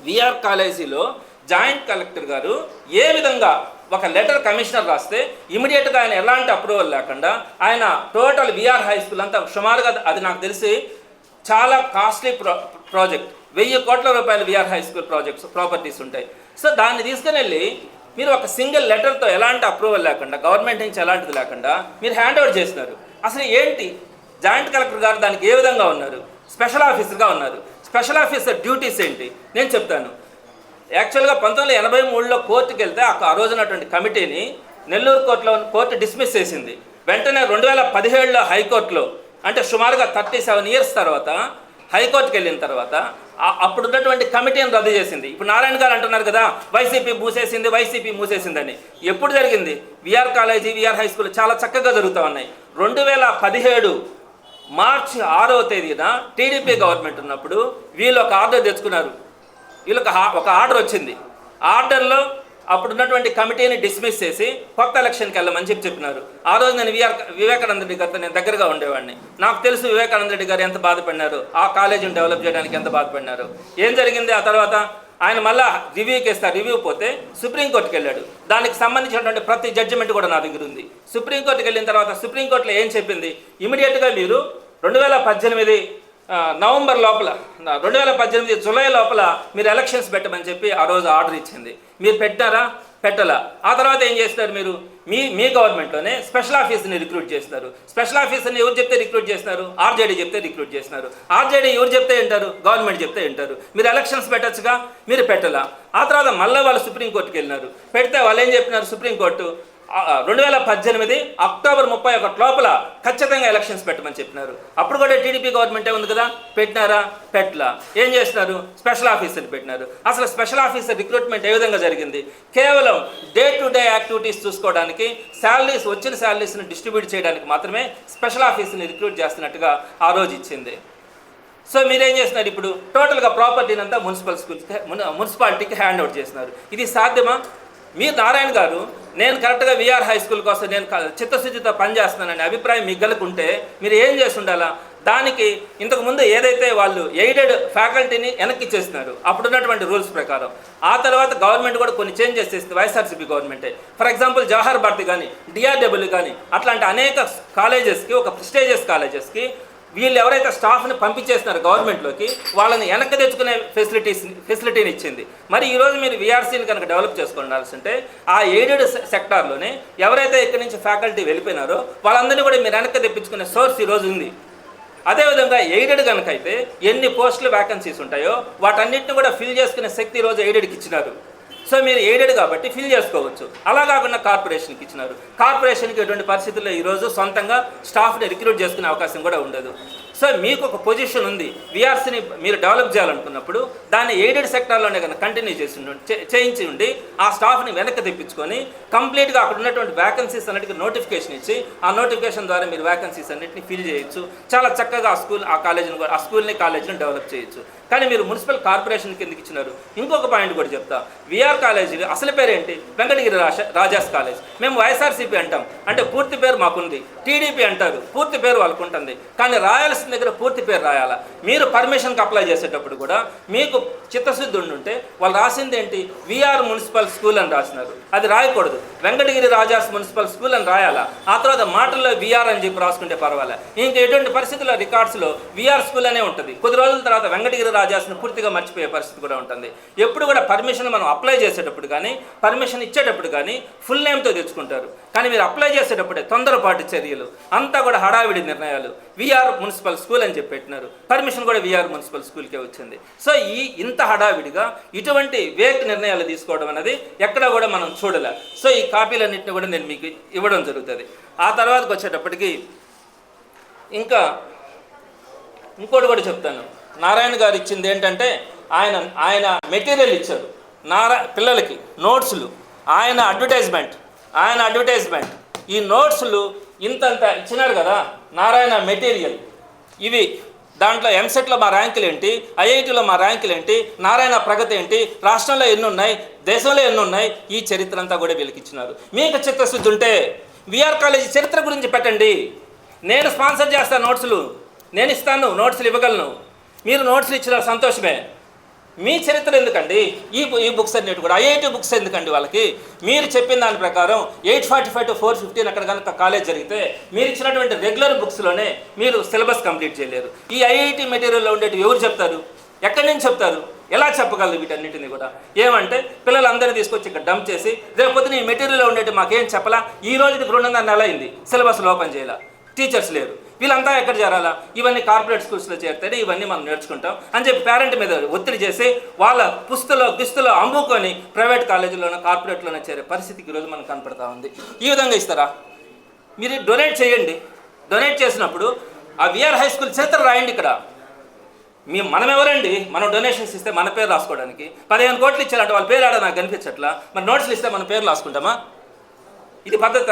విఆర్ కాలేజీలో జాయింట్ కలెక్టర్ గారు ఏ విధంగా ఒక లెటర్ కమిషనర్ రాస్తే ఇమీడియట్గా ఆయన ఎలాంటి అప్రూవల్ లేకుండా ఆయన టోటల్ విఆర్ హై స్కూల్ అంతా సుమారుగా అది నాకు తెలిసి చాలా కాస్ట్లీ ప్రో ప్రాజెక్ట్. వెయ్యి కోట్ల రూపాయల VR high school projects properties ఉంటాయి. సో దాన్ని తీసుకుని వెళ్ళి మీరు ఒక సింగిల్ లెటర్తో ఎలాంటి అప్రూవల్ లేకుండా గవర్నమెంట్ నుంచి ఎలాంటిది లేకుండా మీరు హ్యాండ్ ఓవర్ చేసినారు అసలు ఏంటి? జాయింట్ కలెక్టర్ గారు దానికి ఏ విధంగా ఉన్నారు? స్పెషల్ ఆఫీసర్గా ఉన్నారు. స్పెషల్ ఆఫీసర్ డ్యూటీస్ ఏంటి? నేను చెప్తాను. యాక్చువల్గా పంతొమ్మిది వందల ఎనభై మూడులో కోర్టుకి వెళ్తే ఆ రోజునటువంటి కమిటీని నెల్లూరు కోర్టులో కోర్టు డిస్మిస్ చేసింది. వెంటనే రెండు వేల పదిహేడులో హైకోర్టులో అంటే సుమారుగా థర్టీ సెవెన్ ఇయర్స్ తర్వాత హైకోర్టుకి వెళ్ళిన తర్వాత అప్పుడు ఉన్నటువంటి కమిటీని రద్దు చేసింది. ఇప్పుడు నారాయణ గారు అంటున్నారు కదా వైసీపీ మూసేసింది వైసీపీ మూసేసిందని. ఎప్పుడు జరిగింది? VR college VR high school చాలా చక్కగా జరుగుతూ ఉన్నాయి. రెండు వేల పదిహేడు మార్చి ఆరవ తేదీన టీడీపీ గవర్నమెంట్ ఉన్నప్పుడు వీళ్ళు ఒక ఆర్డర్ తెచ్చుకున్నారు. వీళ్ళకి ఒక ఆర్డర్ వచ్చింది. ఆర్డర్లో అప్పుడు ఉన్నటువంటి కమిటీని డిస్మిస్ చేసి కొత్త ఎలక్షన్కి వెళ్ళమని చెప్పి చెప్పినారు. ఆ రోజు నేను విఆర్ వివేకానంద రెడ్డి గారితో నేను దగ్గరగా ఉండేవాడిని. నాకు తెలుసు వివేకానంద రెడ్డి గారు ఎంత బాధపడినారు ఆ కాలేజీని డెవలప్ చేయడానికి ఎంత బాధపడినారు. ఏం జరిగింది? ఆ తర్వాత ఆయన మళ్ళా రివ్యూకి ఇస్తారు రివ్యూ పోతే సుప్రీంకోర్టుకి వెళ్ళాడు. దానికి సంబంధించినటువంటి ప్రతి జడ్జిమెంట్ కూడా నా దగ్గర ఉంది. సుప్రీంకోర్టుకి వెళ్ళిన తర్వాత సుప్రీంకోర్టులో ఏం చెప్పింది? ఇమీడియట్గా మీరు రెండు వేల పద్దెనిమిది నవంబర్ లోపల రెండు వేల పద్దెనిమిది జూలై లోపల మీరు ఎలక్షన్స్ పెట్టమని చెప్పి ఆ రోజు ఆర్డర్ ఇచ్చింది. మీరు పెట్టారా? పెట్టలా. ఆ తర్వాత ఏం చేస్తారు మీరు? మీ మీ గవర్నమెంట్లోనే స్పెషల్ ఆఫీసర్ని రిక్రూట్ చేస్తారు. స్పెషల్ ఆఫీసర్ని ఎవరు చెప్తే రిక్రూట్ చేస్తున్నారు ఆర్జేడీ చెప్తే రిక్రూట్ చేస్తున్నారు ఆర్జేడీ ఎవరు చెప్తే వింటారు? గవర్నమెంట్ చెప్తే వింటారు. మీరు ఎలక్షన్స్ పెట్టొచ్చుగా? మీరు పెట్టలా? ఆ తర్వాత మళ్ళీ వాళ్ళు సుప్రీంకోర్టుకి వెళ్ళినారు. పెడితే వాళ్ళు ఏం చెప్పినారు సుప్రీంకోర్టు రెండు వేల పద్దెనిమిది అక్టోబర్ ముప్పై ఒకటి లోపల ఖచ్చితంగా ఎలక్షన్స్ పెట్టమని చెప్పినారు. అప్పుడు కూడా టీడీపీ గవర్నమెంటే ఉంది కదా. పెట్టినారా? పెట్టలా. ఏం చేస్తున్నారు స్పెషల్ ఆఫీసర్ పెట్టినారు. అసలు స్పెషల్ ఆఫీసర్ రిక్రూట్మెంట్ ఏ విధంగా జరిగింది? కేవలం డే టు డే యాక్టివిటీస్ చూసుకోవడానికి శాలరీస్ వచ్చిన శాలరీస్ని డిస్ట్రిబ్యూట్ చేయడానికి మాత్రమే స్పెషల్ ఆఫీసర్ని రిక్రూట్ చేస్తున్నట్టుగా ఆ రోజు ఇచ్చింది. సో మీరేం చేస్తున్నారు ఇప్పుడు? టోటల్గా ప్రాపర్టీని అంతా మున్సిపల్ స్కూల్స్కి మున్సిపాలిటీకి హ్యాండ్ అవుట్ చేస్తున్నారు ఇది సాధ్యమా? మీ నారాయణ గారు నేను కరెక్ట్గా విఆర్ హై స్కూల్ కోసం నేను చిత్తశుద్ధితో పనిచేస్తున్నానని అభిప్రాయం మీకు ఉంటే మీరు ఏం చేసి ఉండాలా దానికి ఇంతకు ముందు ఏదైతే వాళ్ళు ఎయిడెడ్ ఫ్యాకల్టీని వెనక్కి ఇచ్చేస్తున్నారు అప్పుడున్నటువంటి రూల్స్ ప్రకారం. ఆ తర్వాత గవర్నమెంట్ కూడా కొన్ని చేంజెస్ చేస్తుంది వైఎస్ఆర్సీపీ గవర్నమెంటే. ఫర్ ఎగ్జాంపుల్ జవహర్ భారతి కానీ డిఆర్డబ్ల్యూ కానీ అట్లాంటి అనేక కాలేజెస్కి ఒక ప్రిస్టేజియస్ కాలేజెస్కి వీళ్ళు ఎవరైతే స్టాఫ్ని పంపించేస్తున్నారు గవర్నమెంట్లోకి వాళ్ళని వెనక్కి తెచ్చుకునే ఫెసిలిటీస్ ఫెసిలిటీని ఇచ్చింది. మరి ఈరోజు మీరు విఆర్సీని కనుక డెవలప్ చేసుకోవాల్సి ఉంటే ఆ ఎయిడెడ్ సెక్టార్లోనే ఎవరైతే ఇక్కడి నుంచి ఫ్యాకల్టీ వెళ్ళిపోయినారో వాళ్ళందరినీ కూడా మీరు వెనక్కి తెప్పించుకునే సోర్స్ ఈరోజు ఉంది. అదేవిధంగా ఎయిడెడ్ కనుక అయితే ఎన్ని పోస్టులు వ్యాకెన్సీస్ ఉంటాయో వాటన్నిటిని కూడా ఫిల్ చేసుకునే శక్తి ఈరోజు ఎయిడెడ్కి ఇచ్చినారు. సో మీరు ఎయిడెడ్ కాబట్టి ఫిల్ చేసుకోవచ్చు. అలా కాకుండా కార్పొరేషన్కి ఇచ్చినారు. కార్పొరేషన్కి ఎటువంటి పరిస్థితుల్లో ఈరోజు సొంతంగా స్టాఫ్ని రిక్రూట్ చేసుకునే అవకాశం కూడా ఉండదు. సో మీకు ఒక పొజిషన్ ఉంది. విఆర్సీని మీరు డెవలప్ చేయాలనుకున్నప్పుడు దాన్ని ఎయిడెడ్ సెక్టార్లోనే కనుక కంటిన్యూ చేసి ఉండి- చే- చేయించి ఉండి ఆ స్టాఫ్ని వెనక్కి తెప్పించుకొని కంప్లీట్గా అక్కడ ఉన్నటువంటి వ్యాకెన్సీస్ అన్నిటికీ నోటిఫికేషన్ ఇచ్చి ఆ నోటిఫికేషన్ ద్వారా మీరు వ్యాకెన్సీస్ అన్నిటిని ఫిల్ చేయొచ్చు. చాలా చక్కగా ఆ స్కూల్ ఆ కాలేజీని కూడా ఆ స్కూల్ని కాలేజీని డెవలప్ చేయొచ్చు. కానీ మీరు మున్సిపల్ కార్పొరేషన్ కిందకి ఇచ్చినారు. ఇంకొక పాయింట్ కూడా చెప్తా. విఆర్ కాలేజీ అసలు పేరేంటి? వెంకటగిరి రాజాస్ కాలేజ్ మేము వైఎస్ఆర్సీపీ అంటాం. అంటే పూర్తి పేరు మాకుంది. టీడీపీ అంటారు. పూర్తి పేరు వాళ్ళకు ఉంటుంది కానీ రాయాల్సిన దగ్గర పూర్తి పేరు రాయాలా? మీరు పర్మిషన్కి అప్లై చేసేటప్పుడు కూడా మీకు చిత్తశుద్ధి ఉంటే వాళ్ళు రాసింది ఏంటి? విఆర్ మున్సిపల్ స్కూల్ అని రాసినారు. అది రాయకూడదు. వెంకటగిరి రాజాస్ మున్సిపల్ స్కూల్ అని రాయాలా? ఆ తర్వాత మాటల్లో విఆర్ అని చెప్పి రాసుకుంటే పర్వాలే. ఇంకా ఎటువంటి పరిస్థితుల్లో రికార్డ్స్లో విఆర్ స్కూల్ అనే ఉంటుంది. కొద్ది రోజుల తర్వాత వెంకటగిరి రాజాస్ని పూర్తిగా మర్చిపోయే పరిస్థితి కూడా ఉంటుంది. ఎప్పుడు కూడా పర్మిషన్ మనం అప్లై చేసేటప్పుడు కానీ పర్మిషన్ ఇచ్చేటప్పుడు కానీ ఫుల్ నేమ్తో తెచ్చుకుంటారు. కానీ మీరు అప్లై చేసేటప్పుడే తొందరపాటు చర్యలు. అంతా కూడా హడావిడి నిర్ణయాలు. విఆర్ మున్సిపల్ స్కూల్ అని చెప్పి పెట్టినారు పర్మిషన్ కూడా విఆర్ మున్సిపల్ స్కూల్కే వచ్చింది. సో ఈ ఇంత హడావిడిగా ఇటువంటి వేక్ నిర్ణయాలు తీసుకోవడం అనేది ఎక్కడ కూడా మనం చూడలే. సో ఈ కాపీలన్నింటినీ కూడా నేను మీకు ఇవ్వడం జరుగుతుంది. ఆ తర్వాతకి వచ్చేటప్పటికి ఇంకా ఇంకోటి కూడా చెప్తాను. నారాయణ గారు ఇచ్చింది ఏంటంటే ఆయన ఆయన మెటీరియల్ ఇచ్చారు. నారా పిల్లలకి నోట్స్లు. ఆయన అడ్వర్టైజ్మెంట్ ఆయన అడ్వర్టైజ్మెంట్. ఈ నోట్స్లు ఇంతంత ఇచ్చినారు కదా. నారాయణ మెటీరియల్. ఇవి దాంట్లో ఎంసెట్లో మా ర్యాంకులు ఏంటి? ఐఐటిలో మా ర్యాంకులు ఏంటి? నారాయణ ప్రగతి ఏంటి? రాష్ట్రంలో ఎన్ని ఉన్నాయి దేశంలో ఎన్ని ఉన్నాయి ఈ చరిత్ర అంతా కూడా వీళ్ళకి ఇచ్చినారు. మీకు చిత్తశుద్ధి ఉంటే విఆర్ కాలేజీ చరిత్ర గురించి పెట్టండి. నేను స్పాన్సర్ చేస్తాను నోట్స్లు. నేను ఇస్తాను నోట్స్లు ఇవ్వగలను. మీరు నోట్స్లు ఇచ్చిన సంతోషమే. మీ చరిత్ర ఎందుకండి? ఈ ఈ బుక్స్ అన్నిటి కూడా ఐఐటి బుక్స్ ఎందుకండి వాళ్ళకి? మీరు చెప్పిన దాని ప్రకారం eight forty five two four fifteen అక్కడ కనుక కాలేజ్ జరిగితే మీరు ఇచ్చినటువంటి రెగ్యులర్ బుక్స్లోనే మీరు సిలబస్ కంప్లీట్ చేయలేరు. ఈ ఐఐటి మెటీరియల్లో ఉండేవి ఎవరు చెప్తారు? ఎక్కడి నుంచి చెప్తారు? ఎలా చెప్పగలరు వీటన్నిటిని కూడా? ఏమంటే పిల్లలందరినీ తీసుకొచ్చి ఇక్కడ డంప్ చేసి రేపు పొద్దున ఈ మెటీరియల్లో ఉండేవి మాకేం చెప్పలా? ఈ రోజుకి రెండున్నర నెల అయింది సిలబస్ ఓపెన్ చేయాల. టీచర్స్ లేరు. వీళ్ళంతా ఎక్కడ చేరాలా? ఇవన్నీ కార్పొరేట్ స్కూల్స్లో చేరితేనే ఇవన్నీ మనం నేర్చుకుంటాం అని చెప్పి పేరెంట్ మీద ఒత్తిడి చేసి వాళ్ళ పుస్తులో గిస్తులో అమ్ముకొని ప్రైవేట్ కాలేజీలోనో కార్పొరేట్లోనే చేరే పరిస్థితికి ఈరోజు మనకు కనపడతా ఉంది. ఈ విధంగా ఇస్తారా? మీరు డొనేట్ చేయండి. డొనేట్ చేసినప్పుడు ఆ విఆర్ హై స్కూల్ చరిత్ర రాయండి ఇక్కడ. మీ మనం ఎవరండి? మనం డొనేషన్స్ ఇస్తే మన పేరు రాసుకోవడానికి. పదిహేను కోట్లు ఇచ్చారంటే వాళ్ళ పేరు ఆడ నాకు కనిపించట్లా? మరి నోట్స్లు ఇస్తే మన పేరు రాసుకుంటామా? ఇది పద్ధత?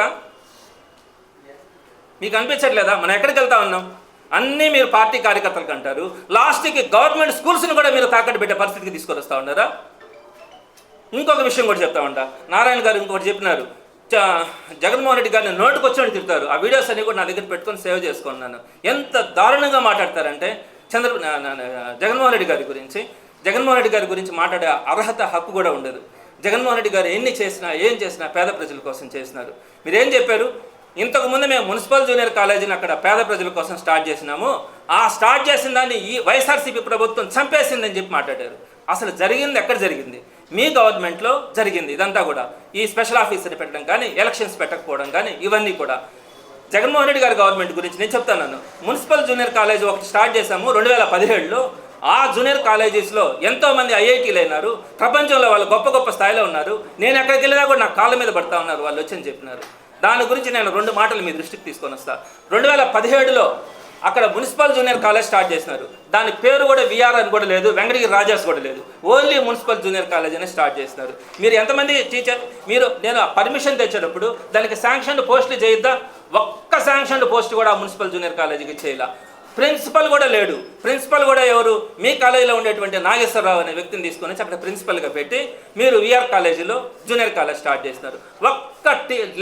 మీకు అనిపించట్లేదా? మనం ఎక్కడికి వెళ్తా ఉన్నాం? అన్నీ మీరు పార్టీ కార్యకర్తలకు అంటారు. లాస్ట్కి గవర్నమెంట్ స్కూల్స్ని కూడా మీరు తాకట్టు పెట్టే పరిస్థితికి తీసుకొని వస్తా ఉన్నారా? ఇంకొక విషయం కూడా చెప్తా ఉంటా. నారాయణ గారు ఇంకొకటి చెప్పినారు. జగన్మోహన్ రెడ్డి గారిని నోటుకు వచ్చి తిడతారు. ఆ వీడియోస్ అన్ని కూడా నా దగ్గర పెట్టుకొని సేవ్ చేసుకున్నాను. ఎంత దారుణంగా మాట్లాడతారంటే చంద్ర నా- జగన్మోహన్ రెడ్డి గారి గురించి జగన్మోహన్ రెడ్డి గారి గురించి మాట్లాడే అర్హత హక్కు కూడా ఉండదు. జగన్మోహన్ రెడ్డి గారు ఎన్ని చేసినా ఏం చేసినా పేద ప్రజల కోసం చేసినారు మీరేం చెప్పారు? ఇంతకు ముందు మేము మున్సిపల్ జూనియర్ కాలేజీని అక్కడ పేద ప్రజల కోసం స్టార్ట్ చేసినాము. ఆ స్టార్ట్ చేసిన దాన్ని ఈ వైఎస్ఆర్సీపీ ప్రభుత్వం చంపేసిందని చెప్పి మాట్లాడారు. అసలు జరిగింది ఎక్కడ జరిగింది? మీ గవర్నమెంట్లో జరిగింది ఇదంతా కూడా. ఈ స్పెషల్ ఆఫీసర్ పెట్టడం కానీ ఎలక్షన్స్ పెట్టకపోవడం కానీ ఇవన్నీ కూడా. జగన్మోహన్ రెడ్డి గారి గవర్నమెంట్ గురించి నేను చెప్తాను మున్సిపల్ జూనియర్ కాలేజ్ ఒకటి స్టార్ట్ చేశాము రెండు వేల పదిహేడులో. ఆ జూనియర్ కాలేజెస్లో ఎంతో మంది ఐఐటీలు అయినారు. ప్రపంచంలో వాళ్ళు గొప్ప గొప్ప స్థాయిలో ఉన్నారు. నేను ఎక్కడికి వెళ్ళినా కూడా నా కాళ్ళ మీద పడతా ఉన్నారు వాళ్ళు వచ్చని చెప్పినారు. దాని గురించి నేను రెండు మాటలు మీ దృష్టికి తీసుకొని వస్తాను రెండు వేల పదిహేడులో అక్కడ మున్సిపల్ జూనియర్ కాలేజ్ స్టార్ట్ చేసినారు. దాని పేరు కూడా విఆర్ అని కూడా లేదు వెంకటగిరి రాజాస్ కూడా లేదు. ఓన్లీ మున్సిపల్ జూనియర్ కాలేజ్ అని స్టార్ట్ చేసినారు. మీరు ఎంతమంది టీచర్? మీరు నేను పర్మిషన్ తెచ్చేటప్పుడు దానికి శాంక్షన్ పోస్టులు చేయొద్దా ఒక్క శాంక్షన్ పోస్ట్ కూడా మున్సిపల్ జూనియర్ కాలేజీకి చేయాల ప్రిన్సిపల్ కూడా లేడు. ప్రిన్సిపల్ కూడా ఎవరు? మీ కాలేజీలో ఉండేటువంటి నాగేశ్వరరావు అనే వ్యక్తిని తీసుకొని అక్కడ ప్రిన్సిపల్గా పెట్టి మీరు విఆర్ కాలేజీలో జూనియర్ కాలేజ్ స్టార్ట్ చేసినారు. ఒక్క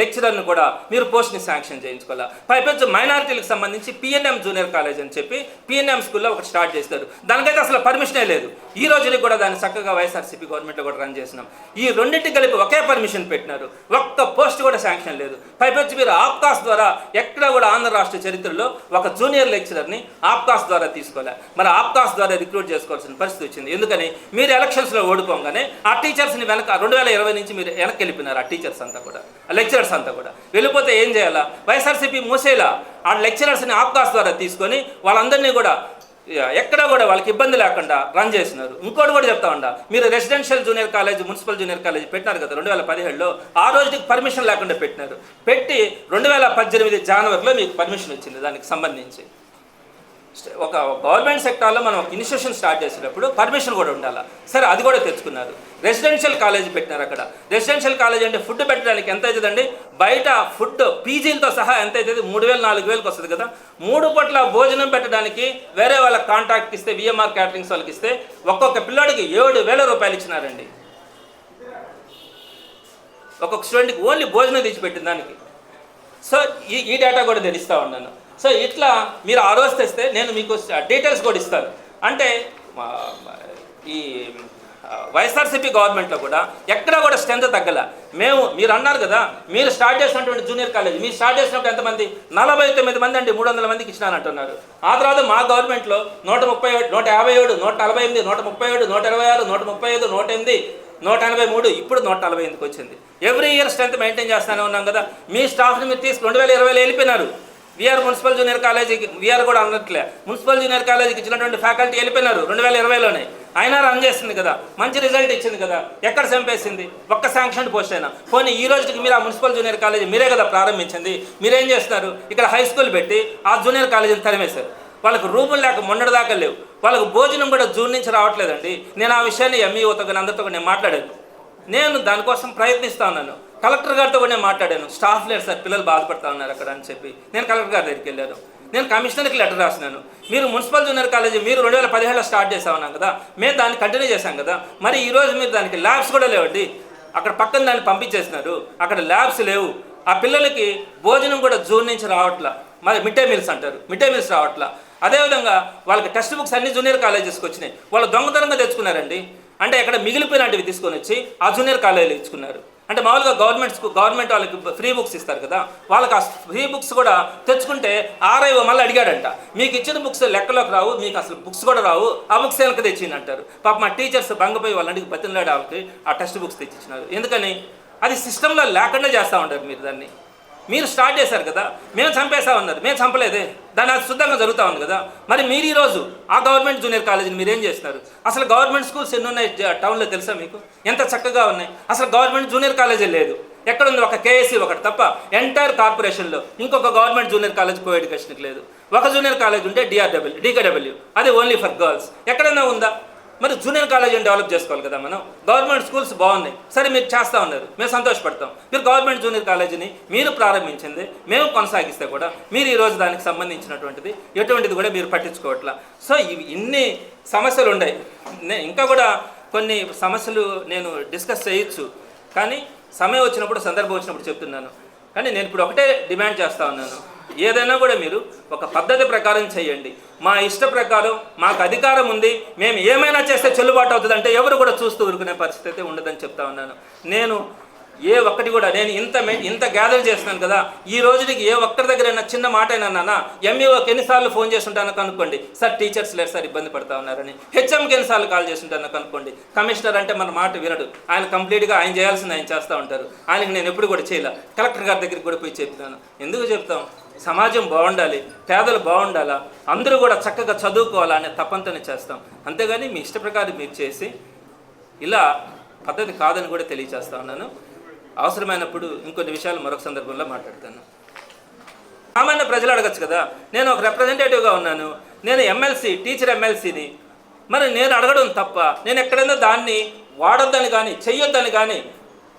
లెక్చరర్ని కూడా మీరు పోస్ట్ని శాంక్షన్ చేయించుకోవాలి? పైపెచ్చు మైనారిటీలకు సంబంధించి పిఎన్ఎం జూనియర్ కాలేజ్ అని చెప్పి పిఎన్ఎం స్కూల్లో ఒకటి స్టార్ట్ చేస్తారు. దానికైతే అసలు పర్మిషనే లేదు. ఈ రోజుకి కూడా దాన్ని చక్కగా వైఎస్ఆర్సీపీ గవర్నమెంట్లో కూడా రన్ చేసినాం ఈ రెండింటి కలిపి ఒకే పర్మిషన్ పెట్టినారు. ఒక్క పోస్ట్ కూడా శాంక్షన్ లేదు. పైపెచ్చు మీరు ఆప్కాస్ ద్వారా ఎక్కడ కూడా ఆంధ్ర రాష్ట్ర చరిత్రలో ఒక జూనియర్ లెక్చరర్ని ఆప్కాస్ ద్వారా తీసుకోలే మరి ఆప్కాస్ ద్వారా రిక్రూట్ చేసుకోవాల్సిన పరిస్థితి వచ్చింది. ఎందుకని? మీరు ఎలక్షన్స్లో ఓడిపోగానే ఆ టీచర్స్ని వెనక రెండు వేల ఇరవై నుంచి మీరు వెనక్కి వెళ్ళిపోయినారు ఆ టీచర్స్ అంతా కూడా. లెక్చరర్స్ అంతా కూడా. వెళ్ళిపోతే ఏం చేయాలా? వైఎస్ఆర్సీపీ మూసేలా? ఆ లెక్చరర్స్ని ఆప్కాస్ ద్వారా తీసుకొని వాళ్ళందరినీ కూడా ఎక్కడ కూడా వాళ్ళకి ఇబ్బంది లేకుండా రన్ చేసినారు. ఇంకోటి కూడా చెప్తా ఉండ మీరు residential junior college municipal junior college పెట్టినారు కదా రెండు వేల పదిహేడులో. ఆ రోజుకి పర్మిషన్ లేకుండా పెట్టినారు. పెట్టి రెండు వేల పద్దెనిమిది జనవరిలో మీకు పర్మిషన్ వచ్చింది దానికి సంబంధించి. ఒక గవర్నమెంట్ సెక్టార్లో మనం ఒక ఇన్స్టిట్యూషన్ స్టార్ట్ చేసేటప్పుడు పర్మిషన్ కూడా ఉండాలి. సరే అది కూడా తెచ్చుకున్నారు. రెసిడెన్షియల్ కాలేజ్ పెట్టినారు అక్కడ. రెసిడెన్షియల్ కాలేజ్ అంటే ఫుడ్ పెట్టడానికి ఎంత అవుతుందండి? బయట ఫుడ్ పీజీలతో సహా ఎంత అవుతుంది? మూడు వేలు నాలుగు వేలకు వస్తుంది కదా. మూడు పట్ల భోజనం పెట్టడానికి వేరే వాళ్ళకి కాంట్రాక్ట్ ఇస్తే విఎంఆర్ క్యాటరింగ్స్ వాళ్ళకి ఇస్తే ఒక్కొక్క పిల్లాడికి ఏడు వేల రూపాయలు ఇచ్చినారండి. ఒక్కొక్క స్టూడెంట్కి ఓన్లీ భోజనం తెచ్చిపెట్టిన దానికి. సో ఈ ఈ డేటా కూడా తెలుస్తూ ఉన్నాను. సో ఇట్లా మీరు ఆ రోజు తెస్తే నేను మీకు డీటెయిల్స్ కూడా ఇస్తాను. అంటే ఈ వైఎస్ఆర్సీపీ గవర్నమెంట్లో కూడా ఎక్కడా కూడా స్ట్రెంత్ తగ్గల. మేము మీరు అన్నారు కదా మీరు స్టార్ట్ చేసినటువంటి జూనియర్ కాలేజ్ మీరు స్టార్ట్ చేసినప్పుడు ఎంతమంది? నలభై తొమ్మిది మంది అండి మూడు వందల మందికి ఇచ్చినానంటున్నారు. ఆ తర్వాత మా గవర్నమెంట్లో నూట ముప్పై ఏడు నూట యాభై ఏడు నూట నలభై ఎనిమిది నూట ముప్పై ఏడు నూట ఇరవై ఆరు నూట ముప్పై ఐదు నూట ఎనిమిది నూట ఎనభై మూడు ఇప్పుడు నూట నలభై ఎనిమిదికి వచ్చింది. ఎవ్రీ ఇయర్ స్ట్రెంత్ మెయింటైన్ చేస్తూనే ఉన్నాం కదా. మీ స్టాఫ్ని మీరు తీసుకు రెండు వేల ఇరవైలో వెళ్ళిపోయినారు. విఆర్ మున్సిపల్ జూనియర్ కాలేజీకి విఆర్ కూడా అన్నట్లే మున్సిపల్ జూనియర్ కాలేజీకి ఇచ్చినటువంటి ఫ్యాకల్టీ వెళ్ళిపోయినారు రెండు వేల ఇరవైలోనే. అయినా రన్ చేస్తుంది కదా. మంచి రిజల్ట్ ఇచ్చింది కదా. ఎక్కడ చంపేసింది? ఒక్క శాంక్షన్ పోస్ట్ అయినా. పోనీ ఈ రోజుకి మీరు ఆ మున్సిపల్ జూనియర్ కాలేజీ మీరే కదా ప్రారంభించింది. మీరేం చేస్తున్నారు? ఇక్కడ హై స్కూల్ పెట్టి ఆ జూనియర్ కాలేజీని తరిమేశారు. వాళ్ళకు రూములు లేక మొన్నటి దాకా లేవు. వాళ్ళకు భోజనం కూడా జూన్ నుంచి రావట్లేదండి. నేను ఆ విషయాన్ని ఎంఈఓతో కానీ అందరితో నేను మాట్లాడాను. నేను దానికోసం ప్రయత్నిస్తా ఉన్నాను. కలెక్టర్ గారితో కూడా నేను మాట్లాడాను. స్టాఫ్ లేరు సార్ పిల్లలు బాధపడతా ఉన్నారు అక్కడ అని చెప్పి. నేను కలెక్టర్ గారి దగ్గరికి వెళ్ళాను. నేను కమిషనర్కి లెటర్ రాసినాను. మీరు మున్సిపల్ జూనియర్ కాలేజీ మీరు రెండు వేల పదిహేడులో స్టార్ట్ చేసామన్నాం కదా. మేము దాన్ని కంటిన్యూ చేశాం కదా. మరి ఈ రోజు మీరు దానికి ల్యాబ్స్ కూడా లేవండి. అక్కడ పక్కన దాన్ని పంపించేసినారు అక్కడ ల్యాబ్స్ లేవు. ఆ పిల్లలకి భోజనం కూడా జూన్ నుంచి రావట్లా. మరి మిడ్ డే మీల్స్ అంటారు. మిడ్ డే మీల్స్ రావట్లా. అదేవిధంగా వాళ్ళకి టెక్స్ట్ బుక్స్ అన్ని జూనియర్ కాలేజెస్కి వచ్చినాయి. వాళ్ళు దొంగతనంగా తెచ్చుకున్నారండి. అంటే ఎక్కడ మిగిలిపోయినవి తీసుకొని వచ్చి ఆ జూనియర్ కాలేజీలో ఇచ్చుకున్నారు. అంటే మామూలుగా గవర్నమెంట్ గవర్నమెంట్ వాళ్ళకి ఫ్రీ బుక్స్ ఇస్తారు కదా వాళ్ళకి ఆ ఫ్రీ బుక్స్ కూడా తెచ్చుకుంటే ఆర్ఐఓ మళ్ళీ అడిగాడంట మీకు ఇచ్చిన బుక్స్ లెక్కలోకి రావు మీకు అసలు బుక్స్ కూడా రావు ఆ బుక్స్ వెనక తెచ్చింది అంటారు. పాప మా టీచర్స్ బంగపోయి వాళ్ళంటికి బతిలాడే వాళ్ళకి ఆ టెక్స్ట్ బుక్స్ తెచ్చిచ్చినారు. ఎందుకని? అది సిస్టంలో లేకుండా చేస్తూ ఉంటారు మీరు దాన్ని. మీరు స్టార్ట్ చేశారు కదా మేము చంపేసా ఉన్నారు మేము చంపలేదే. దాని అది శుద్ధంగా జరుగుతూ ఉంది కదా. మరి మీరు ఈరోజు ఆ గవర్నమెంట్ జూనియర్ కాలేజీని మీరు ఏం చేస్తున్నారు? అసలు గవర్నమెంట్ స్కూల్స్ ఎన్ని ఉన్నాయి టౌన్లో తెలుసా మీకు? ఎంత చక్కగా ఉన్నాయి. అసలు గవర్నమెంట్ జూనియర్ కాలేజీ లేదు. ఎక్కడ ఉంది? ఒక కేఎస్సీ ఒకటి తప్ప ఎంటైర్ కార్పొరేషన్లో ఇంకొక గవర్నమెంట్ జూనియర్ కాలేజ్ కో ఎడ్యుకేషన్కి లేదు. ఒక జూనియర్ కాలేజ్ ఉంటే D R W D K W. అది ఓన్లీ ఫర్ గర్ల్స్. ఎక్కడైనా ఉందా? మరి జూనియర్ కాలేజీని డెవలప్ చేసుకోవాలి కదా మనం. గవర్నమెంట్ స్కూల్స్ బాగున్నాయి. సరే మీరు చేస్తూ ఉన్నారు. మేము సంతోషపడతాం. మీరు గవర్నమెంట్ జూనియర్ కాలేజీని మీరు ప్రారంభించింది మేము కొనసాగిస్తే కూడా మీరు ఈ రోజు దానికి సంబంధించినటువంటిది ఎటువంటిది కూడా మీరు పట్టించుకోవట్లా. సో ఇవి ఇన్ని సమస్యలు ఉన్నాయి ఇంకా కూడా కొన్ని సమస్యలు నేను డిస్కస్ చేయొచ్చు. కానీ సమయం వచ్చినప్పుడు సందర్భం వచ్చినప్పుడు చెప్తున్నాను. కానీ నేను ఇప్పుడు ఒకటే డిమాండ్ చేస్తూ ఉన్నాను. ఏదైనా కూడా మీరు ఒక పద్ధతి ప్రకారం చేయండి. మా ఇష్ట ప్రకారం మాకు అధికారం ఉంది మేము ఏమైనా చేస్తే చెల్లుబాటు అవుతుందంటే ఎవరు కూడా చూస్తూ ఊరుకునే పరిస్థితి అయితే ఉండదని చెప్తా ఉన్నాను. నేను ఏ ఒక్కటి కూడా నేను ఇంత మె- ఇంత గ్యాదర్ చేస్తున్నాను కదా ఈ రోజుకి ఏ ఒక్కరి దగ్గర చిన్న మాట అయినా నాన్న ఎంఈఓకి ఎన్నిసార్లు ఫోన్ చేస్తుంటానో కనుక్కోండి. సార్ టీచర్స్ లేరు సార్ ఇబ్బంది పడతా ఉన్నారని. హెచ్ఎంకి ఎన్నిసార్లు కాల్ చేస్తుంటానో కనుక్కోండి. కమిషనర్ అంటే మన మాట వినడు. ఆయన కంప్లీట్గా ఆయన చేయాల్సింది ఆయన చేస్తూ ఉంటారు. ఆయనకి నేను ఎప్పుడు కూడా చేయలే. కలెక్టర్ గారి దగ్గరికి కూడా పోయి చెప్తాను ఎందుకు చెప్తాం? సమాజం బాగుండాలి పేదలు బాగుండాలా అందరూ కూడా చక్కగా చదువుకోవాలా అనే తప్పంతనే చేస్తాం. అంతేగాని మీ ఇష్ట ప్రకారం మీరు చేసి ఇలా పద్ధతి కాదని కూడా తెలియచేస్తా ఉన్నాను. అవసరమైనప్పుడు ఇంకొన్ని విషయాలు మరొక సందర్భంలో మాట్లాడతాను. సామాన్య ప్రజలు అడగచ్చు కదా నేను ఒక రిప్రజెంటేటివ్గా ఉన్నాను నేను ఎమ్మెల్సీ టీచర్ ఎమ్మెల్సీని మరి నేను అడగడం తప్ప నేను ఎక్కడైనా దాన్ని వాడొద్దని కానీ చెయ్యొద్దని కానీ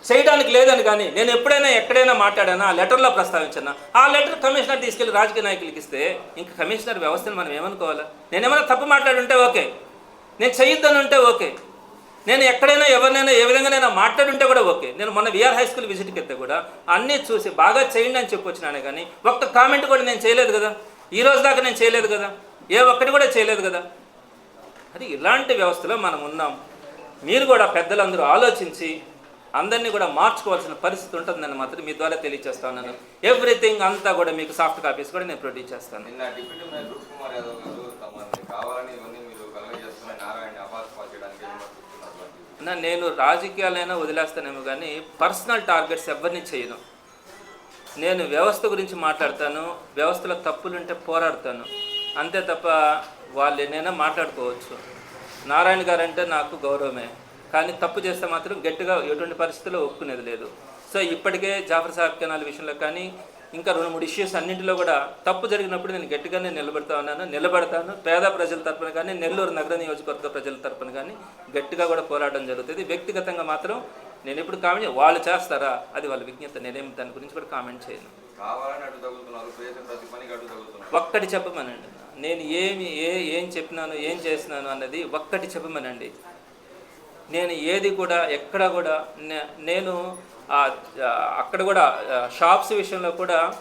చేయడానికి లేదని కానీ నేను ఎప్పుడైనా ఎక్కడైనా మాట్లాడానా? ఆ లెటర్లో ప్రస్తావించానా? ఆ లెటర్ కమిషనర్ తీసుకెళ్ళి రాజకీయ నాయకులకి ఇస్తే ఇంకా కమిషనర్ వ్యవస్థను మనం ఏమనుకోవాలా? నేనేమైనా తప్పు మాట్లాడుంటే ఓకే. నేను చేయొద్దని ఉంటే ఓకే. నేను ఎక్కడైనా ఎవరినైనా ఏ విధంగానైనా మాట్లాడుంటే కూడా ఓకే. నేను మొన్న విఆర్ హై స్కూల్ విజిట్కి వెళ్తే కూడా అన్నీ చూసి బాగా చేయండి అని చెప్పొచ్చినానే కానీ ఒక్క కామెంట్ కూడా నేను చేయలేదు కదా? ఈ రోజు దాకా నేను చేయలేదు కదా? ఏ ఒక్కటి కూడా చేయలేదు కదా? అది ఇలాంటి వ్యవస్థలో మనం ఉన్నాం. మీరు కూడా పెద్దలందరూ ఆలోచించి అందరినీ కూడా మార్చుకోవాల్సిన పరిస్థితి ఉంటుందని మాత్రం మీ ద్వారా తెలియజేస్తా ఉన్నాను. ఎవ్రీథింగ్ అంతా కూడా మీకు సాఫ్ట్ కాపీస్ కూడా నేను ప్రొడ్యూస్ చేస్తాను. నేను రాజకీయాలైనా వదిలేస్తానేమో కానీ పర్సనల్ టార్గెట్స్ ఎవరిని చేయను. నేను వ్యవస్థ గురించి మాట్లాడతాను వ్యవస్థలో తప్పులుంటే పోరాడతాను. అంతే తప్ప వాళ్ళు ఎన్నైనా మాట్లాడుకోవచ్చు. నారాయణ గారు అంటే నాకు గౌరవమే. కానీ తప్పు చేస్తే మాత్రం గట్టిగా ఎటువంటి పరిస్థితుల్లో ఒప్పుకునేది లేదు. సో ఇప్పటికే జాఫర్ సాహెబ్ కెనాల్ విషయంలో కానీ ఇంకా రెండు మూడు ఇష్యూస్ అన్నింటిలో కూడా తప్పు జరిగినప్పుడు నేను గట్టిగానే నిలబడతా ఉన్నాను. నిలబడతాను. పేద ప్రజల తరపున కానీ నెల్లూరు నగర నియోజకవర్గ ప్రజల తరపున కానీ గట్టిగా కూడా పోరాటం జరుగుతుంది. వ్యక్తిగతంగా మాత్రం నేను ఎప్పుడు కామెంట్ వాళ్ళు చేస్తారా? అది వాళ్ళ విజ్ఞత. నేనేం దాని గురించి కూడా కామెంట్ చేయను. ఒక్కటి చెప్పమనండి. నేను ఏమి ఏ ఏం చెప్పినాను ఏం చేసినాను అన్నది ఒక్కటి చెప్పమనండి. నేను ఏది కూడా ఎక్కడ కూడా నే- నేను అక్కడ కూడా షాప్స్ విషయంలో కూడా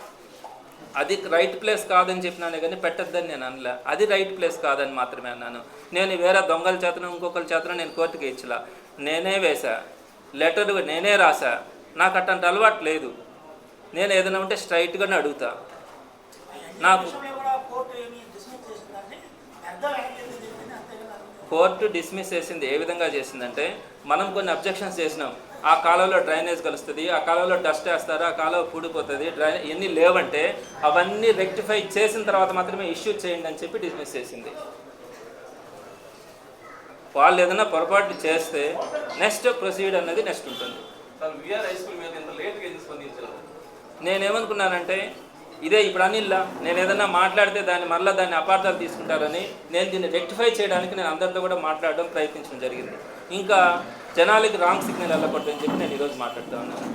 అది రైట్ ప్లేస్ కాదని చెప్పినానే కానీ పెట్టద్దని నేను అనలే. అది రైట్ ప్లేస్ కాదని మాత్రమే అన్నాను. నేను వేరే దొంగల చేతను ఇంకొకరి చేతను నేను కోర్టుకి ఇచ్చలా. నేనే వేసా లెటర్ నేనే రాసా నాకు అట్టంటి అలవాటు లేదు. నేను ఏదైనా ఉంటే స్ట్రైట్గానే అడుగుతా. నాకు కోర్టు డిస్మిస్ చేసింది ఏ విధంగా చేసిందంటే మనం కొన్ని అబ్జెక్షన్స్ చేసినాం. ఆ కాలంలో డ్రైనేజ్ కలుస్తుంది ఆ కాలంలో డస్ట్ వేస్తారు ఆ కాలువ పూడిపోతుంది డ్రైనే ఎన్ని లేవంటే అవన్నీ రెక్టిఫై చేసిన తర్వాత మాత్రమే ఇష్యూ చేయండి అని చెప్పి డిస్మిస్ చేసింది. వాళ్ళు ఏదైనా పొరపాటు చేస్తే నెక్స్ట్ ప్రొసీడ్ అన్నది నెక్స్ట్ ఉంటుంది. నేనేమనుకున్నానంటే ఇదే ఇప్పుడు అనిల్లా నేను ఏదైనా మాట్లాడితే దాన్ని మళ్ళీ దాన్ని అపార్థాలు తీసుకుంటారని నేను దీన్ని రెక్టిఫై చేయడానికి నేను అందరితో కూడా మాట్లాడడం ప్రయత్నించడం జరిగింది. ఇంకా జనాలకి రాంగ్ సిగ్నల్ వెళ్ళకూడదని చెప్పి నేను ఈరోజు మాట్లాడుతూ ఉన్నాను.